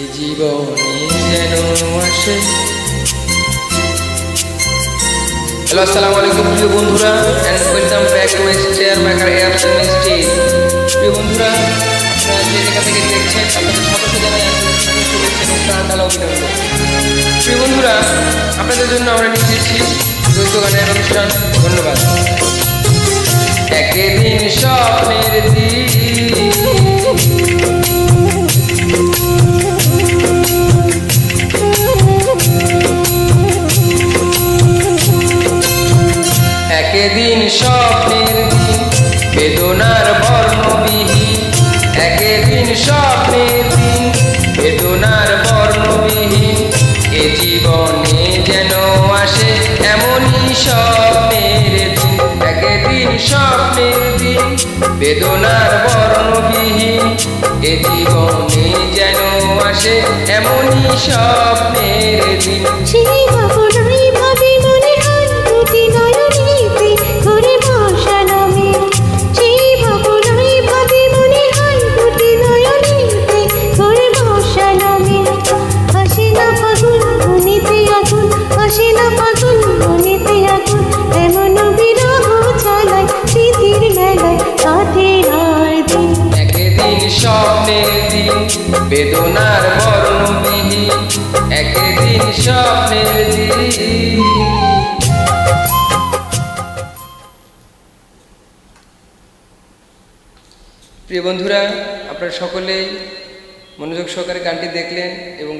এই জীবনে হ্যালো, আসসালামু আলাইকুম প্রিয় বন্ধুরা and welcome back to my stair maker apps মিস্ট্রি প্রিয় বন্ধুরা, আপনারা যে জায়গা থেকে দেখছেন প্রিয় বন্ধুরা, আপনাদের জন্য আমরা নিয়ে এসেছি দ্বৈত গানের অনুষ্ঠান। ধন্যবাদ। একদিন স্বপ্নের একদিন স্বপ্নের দিন, বেদনার বর্ণবিহীন। একদিন স্বপ্নের দিন, বেদনার বর্ণবিহীন। এ জীবনে যেন আসে এমনই স্বপ্নের দিন। একদিন স্বপ্নের দিন, বেদনার বর্ণবিহীন। এ জীবনে যেন আসে এমনই স্বপ্নের বেদনার একদিন স্বপ্নের দিন। প্রিয় বন্ধুরা আপনারা সকলেই মনোযোগ সহকারে গানটি দেখলেন এবং